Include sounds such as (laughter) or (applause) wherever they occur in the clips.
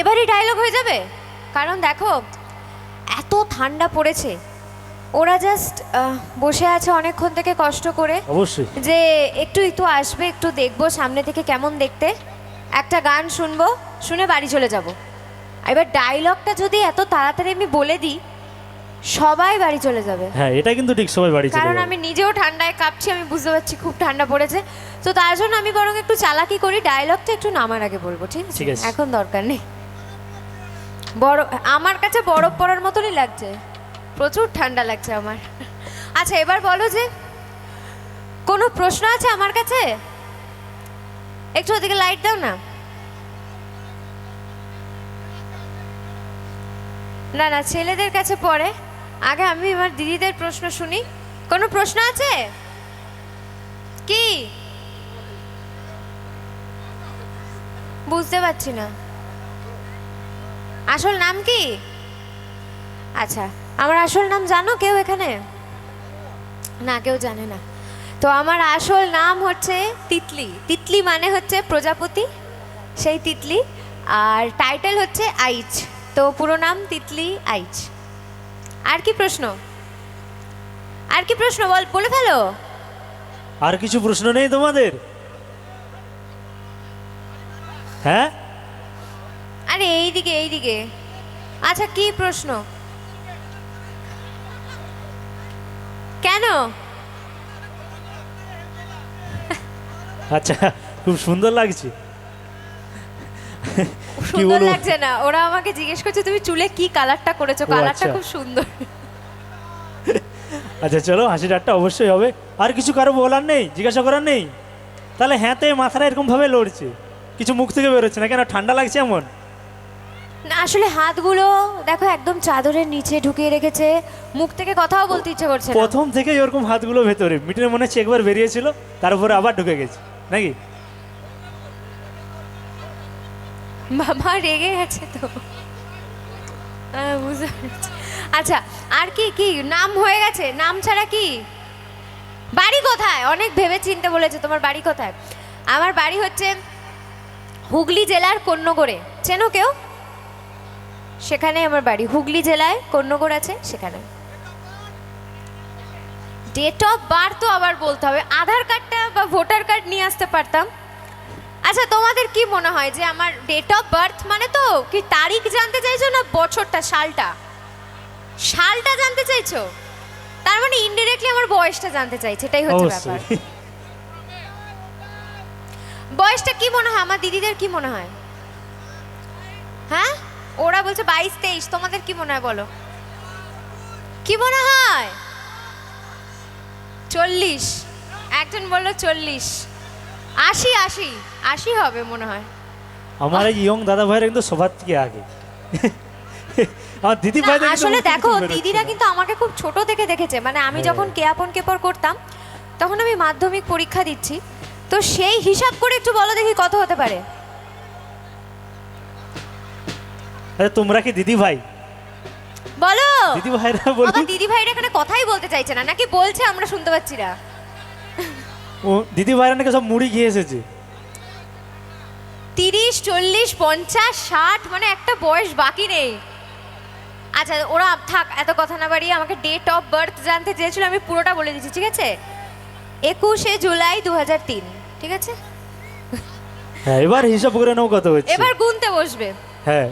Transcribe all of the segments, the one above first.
এবারই ডায়লগ হয়ে যাবে? কারণ দেখো এত ঠান্ডা পড়েছে। ওরা জাস্ট বসে আছে অনেকক্ষণ থেকে কষ্ট করে। অবশ্যই। যে একটু একটু আসবে একটু দেখব সামনে থেকে কেমন দেখতে। একটা গান শুনব শুনে বাড়ি চলে যাব। এবার ডায়লগটা যদি এত তাড়াতাড়ি আমি বলে দিই সবাই বাড়ি চলে যাবে। হ্যাঁ এটা কিন্তু ঠিক সবাই বাড়ি চলে কারণ আমি নিজেও ঠান্ডায় কাঁপছি আমি বুঝতে পারছি খুব ঠান্ডা পড়েছে। তো তার জন্য আমি বরং একটু চালাকি করি ডায়লগটা একটু নামার আগে বলব ঠিক আছে। এখন দরকার নেই। বড়, আমার কাছে বরফ পড়ার মতনই লাগছে। প্রচুর ঠান্ডা লাগছে আমার। আচ্ছা এবার বলো যে, কোনো প্রশ্ন আছে আমার কাছে? একটু ওদিকে লাইট দাও না। না না, ছেলেদের কাছে পড়ে। আগে আমি আমার দিদিদের প্রশ্ন শুনি। কোনো প্রশ্ন আছে? কি? বুঝতে পারছি না। আসল নাম কি? আচ্ছা আমার আসল নাম জানো কেউ এখানে? না, কেউ জানে না। তো আমার আসল নাম হচ্ছে তিতলি। তিতলি মানে হচ্ছে প্রজাপতি, সেই তিতলি। আর টাইটেল হচ্ছে আইচ। তো পুরো নাম তিতলি আইচ। আর কি প্রশ্ন? আর কি প্রশ্ন বল, বলে ফেলো। আর কিছু প্রশ্ন নেই তোমাদের? হ্যাঁ? আরে এইদিকে এইদিকে। আচ্ছা কি প্রশ্ন? কেন? আচ্ছা খুব সুন্দর লাগছে। সুন্দর লাগছে না। ওরা আমাকে জিজ্ঞেস করছে তুমি চুলে কি কালারটা করেছ? কালারটা আচ্ছা। খুব সুন্দর। আচ্ছা চলো হাসি ঠাট্টা অবশ্যই হবে। আর কিছু কারও বলার নেই? জিজ্ঞাসা করার নেই? তাহলে হ্যাঁতে মাথাটা এরকম ভাবে লড়ছে। কিছু মুখ থেকে বেরোচ্ছে না। কেন? ঠান্ডা লাগছে এমন? না আসলে হাতগুলো দেখো একদম চাদরের নিচে ঢুকিয়ে রেখেছে। মুখ থেকে কথাও বলতে ইচ্ছে করছে না। প্রথম থেকে ওরকম হাতগুলো ভেতরে। মিটের মনে হচ্ছে একবার বেরিয়েছিল তারপরে আবার ঢুকে গেছে। নাকি? বাবা রেগে গেছে তো। বুঝতে পেরেছি। আচ্ছা আর কি কি? নাম হয়ে গেছে? নাম ছাড়া কি? বাড়ি কোথায়? অনেক ভেবে চিনতে বলেছে তোমার বাড়ি কোথায়? আমার বাড়ি হচ্ছে হুগলি জেলার কন্যগড়ে। চেনো কেউ? সেখানে আমার বাড়ি। হুগলি জেলায় কন্যগড় আছে সেখানে। ডেট অফ বার্থ তো আবার বলতে হবে। আধার কার্ডটা বা ভোটার কার্ড নিয়ে আসতে পারতাম। আচ্ছা তোমাদের কি মনে হয় যে আমার ডেট অফ বার্থ মানে তো কি তারিখ জানতে চাইছো না বছরটা সালটা? সালটা জানতে চাইছো? তার মানে ইনডিরেক্টলি আমার বয়সটা জানতে চাইছে এটাই হচ্ছে ব্যাপার। বয়সটা কি মনে হয়? আমার দিদিদের কি মনে হয়? হ্যাঁ? ওরা বলছে বাইশ তেইশ। তোমাদের কি মনে হয় বলো? কি মনে হয়? চল্লিশ। একজন বলল চল্লিশ। আশি আশি। আশি হবে মনে হয়। আমার এই ইয়ং দাদা ভাইরা কিন্তু সবার থেকে আগে। আমার দিদি আসলে দেখো দিদিরা কিন্তু আমাকে খুব ছোট থেকে দেখেছে। মানে আমি হ্যাঁ। যখন কেয়াপন কেপর করতাম তখন আমি মাধ্যমিক পরীক্ষা দিচ্ছি। তো সেই হিসাব করে একটু বলো দেখি কত হতে পারে। আচ্ছা তোমরা কি দিদি ভাই বলো! দিদি ভাইরা বলি আমার দিদি ভাইরা এখানে কথাই বলতে চাইছে না নাকি বলছে আমরা শুনতে পাচ্ছি না? ও দিদি ভাইরা নাকি সব মুড়ি খেয়ে এসেছে। তিরিশ চল্লিশ পঞ্চাশ ষাট মানে একটা বয়স বাকি নেই। আচ্ছা ওরা থাক এত কথা না বাড়িয়ে আমাকে ডেট অফ বার্থ জানতে চেয়েছিল আমি পুরোটা বলে দিচ্ছি ঠিক আছে? একুশে জুলাই দু তিন ঠিক আছে? হ্যাঁ এবার হিসাব করে নাও কত হচ্ছে। এবার গুনতে বসবে। হ্যাঁ।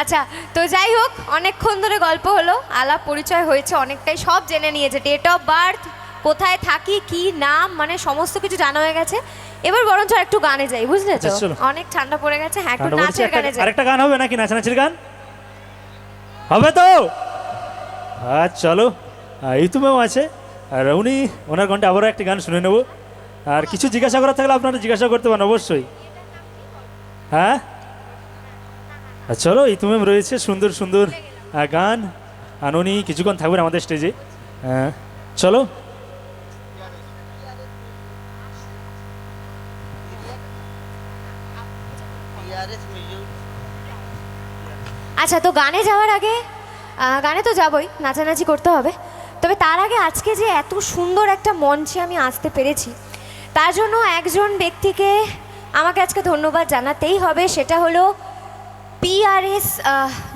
আচ্ছা তো যাই হোক অনেকক্ষণ ধরে গল্প হলো আলাপ পরিচয় হয়েছে অনেকটাই সব জেনে নিয়েছে। ডেট অফ বার্থ কোথায় থাকি কি নাম মানে সমস্ত কিছু জানা হয়ে গেছে। এবার বরঞ্চ একটু গানে যাই বুঝলে তো? আচ্ছা, অনেক ঠান্ডা পড়ে গেছে হ্যাঁ একটু নাচের গানে যাই। আরেকটা গান হবে নাকি নাচানাচির গান? হবে তো? আর চলো আর ইউটিউবেও আছে। আর উনি ওনার ঘণ্টা আবারও একটি গান শুনে নেব। আর কিছু জিজ্ঞাসা করার থাকলে আপনারা জিজ্ঞাসা করতে পারেন অবশ্যই। হ্যাঁ? চলো ইতুমেম রয়েছে সুন্দর সুন্দর গান। আর উনি কিছুক্ষণ থাকবেন আমাদের স্টেজে চলো। আচ্ছা তো গানে যাওয়ার আগে গানে তো যাবই, নাচানাচি করতে হবে। তবে তার আগে আজকে যে এত সুন্দর একটা মঞ্চে আমি আসতে পেরেছি, তার জন্য একজন ব্যক্তিকে আমাকে আজকে ধন্যবাদ জানাতেই হবে। সেটা হলো পিআরএস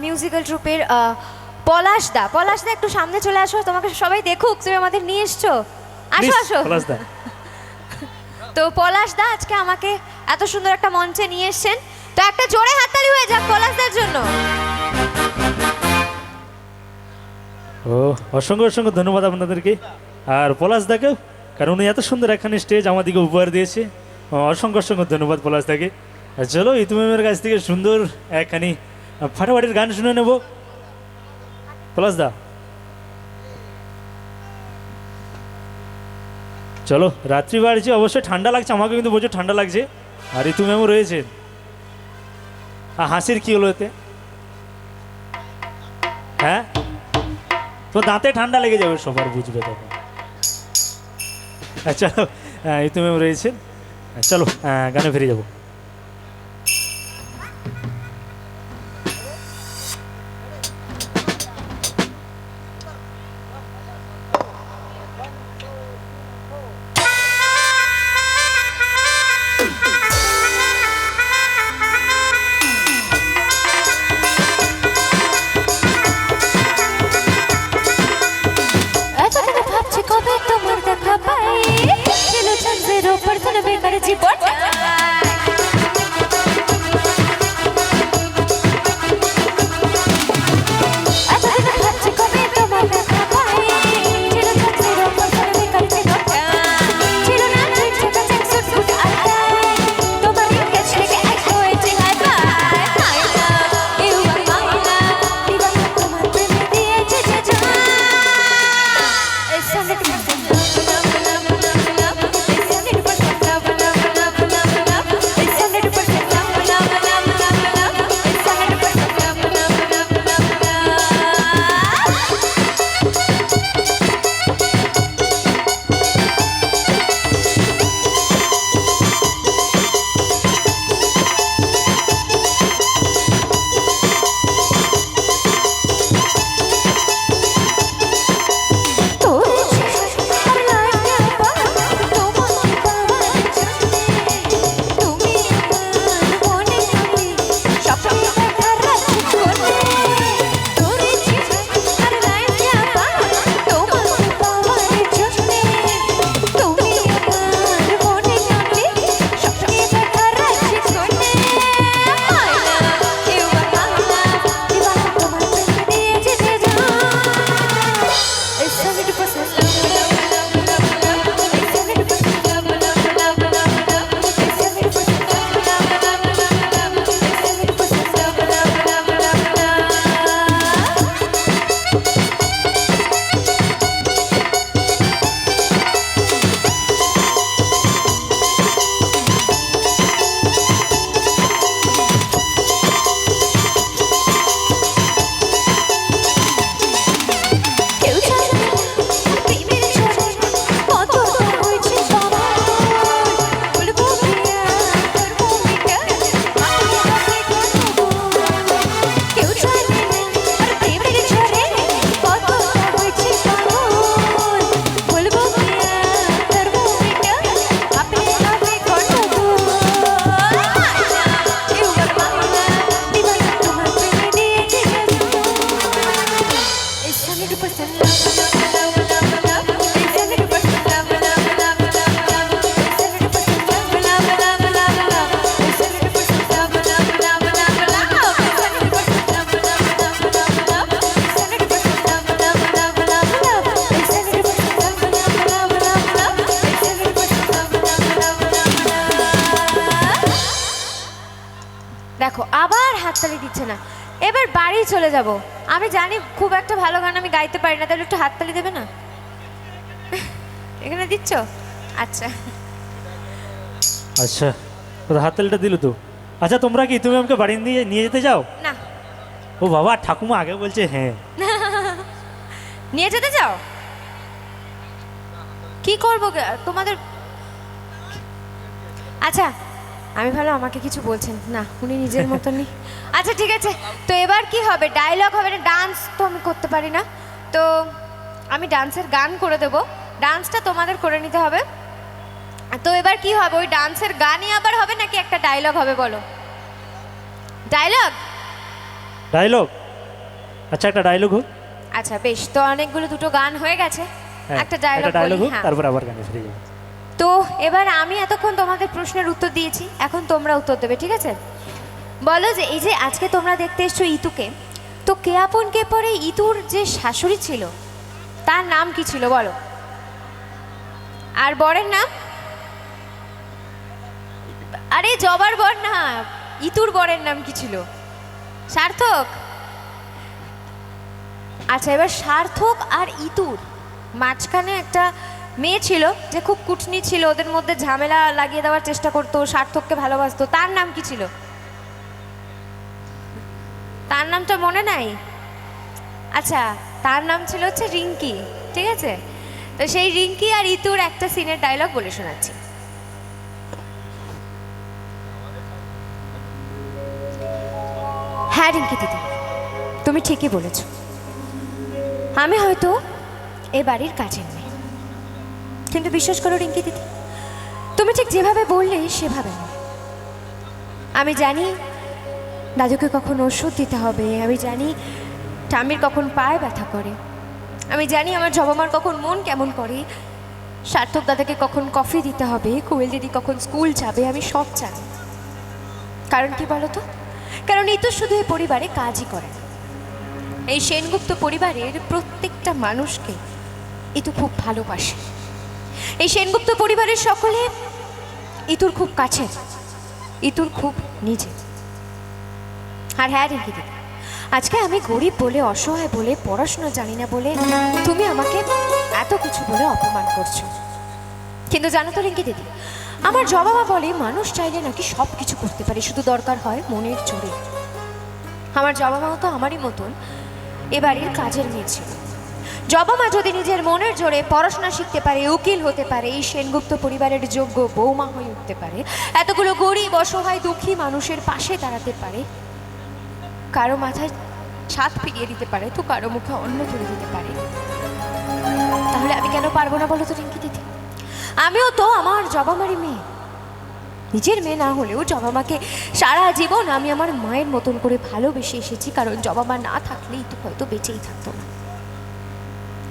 মিউজিক্যাল ট্রুপের পলাশ দা। পলাশ দা একটু সামনে চলে আসো তোমাকে সবাই দেখুক তুমি আমাদের নিয়ে এসছো। আসো আসো। পলাশদা। তো পলাশ দা আজকে আমাকে এত সুন্দর একটা মঞ্চে নিয়ে এসেছেন। তো একটা জোরে হাততালি হয়ে যাক পলাশদার জন্য। ও অসংখ্য অসংখ্য ধন্যবাদ আপনাদেরকে। আর পলাশদাকে কারণ উনি এত সুন্দর এখানে স্টেজ আমাদেরকে উপহার দিয়েছে। অসংখ্য অসংখ্য ধন্যবাদ পলাশদাকে আর চলো ইতুমেমের কাছ থেকে সুন্দর একখানি ফাটাফাটির গান শুনে নেব। পলাশদা চলো রাত্রি বাড়ছে অবশ্যই ঠান্ডা লাগছে আমাকে কিন্তু প্রচুর ঠান্ডা লাগছে। আর ঋতু ম্যামও রয়েছে। আর হাসির কি হলো এতে? হ্যাঁ? তো দাঁতে ঠান্ডা লেগে যাবে সবার বুঝবে তখন। চলো ইতু ম্যাম রয়েছেন আহ, চলো গানে ফিরে যাব। দিচ্ছে না। এবার বাড়ি চলে যাব। আমি জানি খুব একটা ভালো গান আমি গাইতে পারি না তাহলে একটু হাততালি দেবে না? এখানে দিচ্ছ? আচ্ছা। আচ্ছা হাততালিটা দিল তো। আচ্ছা তোমরা কি তুমি আমাকে বাড়ি দিয়ে নিয়ে যেতে যাও না। ও বাবা ঠাকুমা আগে বলছে হ্যাঁ। (laughs) নিয়ে যেতে চাও? কি করব তোমাদের আচ্ছা আমি ভালো আমাকে কিছু বলছেন। না উনি নিজের মতনই। আচ্ছা ঠিক আছে। তো এবার কি হবে? ডায়লগ হবে না? ডান্স তো আমি করতে পারি না। তো আমি ডান্সের গান করে দেবো। ডান্সটা তোমাদের করে নিতে হবে। তো এবার কি হবে? ওই ডান্সের গানই আবার হবে নাকি একটা ডায়লগ হবে বলো? ডায়লগ ডায়লগ আচ্ছা একটা ডায়লগ হোক। আচ্ছা বেশ। তো অনেকগুলো দুটো গান হয়ে গেছে। হ্যাঁ, একটা ডায়লগ হোক হ্যাঁ। তারপর আবার গানে ফিরে যাব তো এবার আমি এতক্ষণ তোমাদের প্রশ্নের উত্তর দিয়েছি, এখন তোমরা উত্তর দেবে, ঠিক আছে? বলো যে, এই যে আজকে তোমরা দেখতে এসছো ইতুকে, তো কে আপন কে পরে ইতুর যে শাশুড়ি ছিল, তার নাম কি ছিল বলো? আর বরের নাম? আরে জবার বর না, ইতুর বরের নাম কি ছিল? সার্থক? আচ্ছা এবার সার্থক আর ইতুর, মাঝখানে একটা মেয়ে ছিল, যে খুব কুটনি ছিল, ওদের মধ্যে ঝামেলা লাগিয়ে দেওয়ার চেষ্টা করতো, সার্থককে ভালোবাসতো। তার নাম কি ছিল? তার নামটা মনে নাই? আচ্ছা তার নাম ছিল হচ্ছে রিঙ্কি, ঠিক আছে? তো সেই রিঙ্কি আর ইতুর একটা সিনের ডায়লগ বলে শোনাচ্ছি। হ্যাঁ রিঙ্কি দিদি, তুমি ঠিকই বলেছ। আমি হয়তো এ বাড়ির কাজের মেয়ে। কিন্তু বিশ্বাস করো, রিঙ্কি দিদি। তুমি ঠিক যেভাবে বললে, সেভাবে আমি জানি দাদুকে কখন ওষুধ দিতে হবে, আমি জানি ঠাম্মির কখন পায়ে ব্যথা করে, আমি জানি আমার জবামার কখন মন কেমন করে, সার্থক দাদাকে কখন কফি দিতে হবে, কোয়েল দিদি কখন স্কুল যাবে, আমি সব জানি। কারণ কি বলো তো? কারণ এই তো শুধু এই পরিবারে কাজই করে এই সেনগুপ্ত পরিবারের প্রত্যেকটা মানুষকে ইতু খুব ভালোবাসে। এই সেনগুপ্ত পরিবারের সকলে ইতুর খুব কাছের। ইতুর খুব নিজে আর হ্যাঁ রিঙ্কি দিদি আজকে আমি গরিব বলে, অসহায় বলে, পড়াশোনা জানি না বলে তুমি আমাকে এত কিছু বলে অপমান করছ। কিন্তু জানো তো রিঙ্কি দিদি আমার জবাবা বলে মানুষ চাইলে নাকি সব কিছু করতে পারে, শুধু দরকার হয় মনের জোরে। আমার জবাবাও তো আমারই মতন, এবারের কাজের মেয়ে ছিল। জবামা যদি নিজের মনের জোরে পড়াশোনা শিখতে পারে, উকিল হতে পারে, এই সেনগুপ্ত পরিবারের যোগ্য বৌমা হয়ে উঠতে পারে। এতগুলো গরিব, অসহায়, দুঃখী মানুষের পাশে দাঁড়াতে পারে। কারও মাথায় ছাদ ফিরিয়ে দিতে পারে, তো কারও মুখে অন্ন তুলে দিতে পারে। তাহলে আমি কেন পারব না বলো তো, রিঙ্কি দিদি? আমিও তো আমার জবামারি মেয়ে। নিজের মেয়ে না হলেও জবামাকে সারা জীবন আমি আমার মায়ের মতন করে ভালোবেসে এসেছি, কারণ জবামা না থাকলেই তো হয়তো বেঁচেই থাকতো না।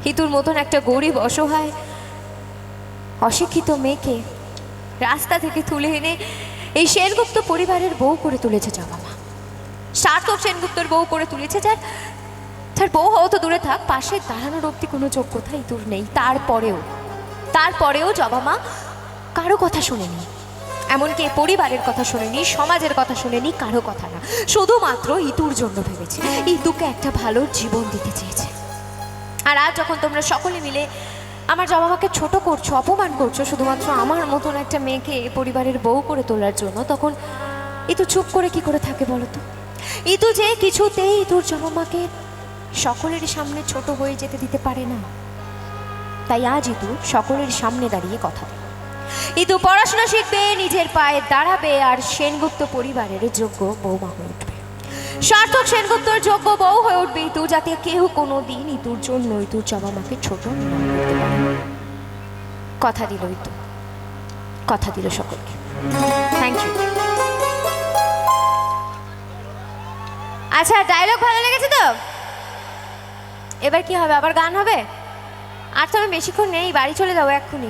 হিতুর মতন একটা গরিব অসহায় অশিক্ষিত মেয়েকে রাস্তা থেকে তুলে এনে এই সেনগুপ্ত পরিবারের বউ করে তুলেছে জবামা সার্থক সেনগুপ্তর বউ করে তুলেছে যার তার বউ হওয়া তো দূরে থাক পাশে দাঁড়ানোর অব্দি কোনো যোগ্যতা ইতুর নেই। তারপরেও তারপরেও জবামা কারও কথা শুনেনি। এমনকি পরিবারের কথা শোনেনি সমাজের কথা শোনেনি কারও কথা না। শুধুমাত্র ইতুর জন্য ভেবেছে। ইতুকে একটা ভালো জীবন দিতে চেয়েছে। আর আজ যখন তোমরা সকলে মিলে আমার জবাবাকে ছোট করছ, অপমান করছ, শুধুমাত্র আমার মতন একটা মেয়েকে পরিবারের বউ করে তোলার জন্য, তখন ইতু চুপ করে কি করে থাকে বলো তো? ইতু যে কিছুতেই ইতুর জবামাকে সকলের সামনে ছোট হয়ে যেতে দিতে পারে না। তাই আজ ইতু সকলের সামনে দাঁড়িয়ে কথা বলে। ইতু পড়াশোনা শিখবে, নিজের পায়ে দাঁড়াবে, আর সেনগুপ্ত পরিবারের যোগ্য বৌমা হয়ে সার্থক সেনগুপ্তর যোগ্য বউ হয়ে উঠবে ইতু যাতে কেউ কোনো দিন ইতুর জন্য ইতুর জবামাকে ছোট না কথা দিল ইতু কথা দিল সকলকে। থ্যাংক ইউ আচ্ছা ডায়লগ ভালো লেগেছে তো? এবার কি হবে? আবার গান হবে? আর তো আমি বেশিক্ষণ নেই, বাড়ি চলে যাব এক্ষুনি।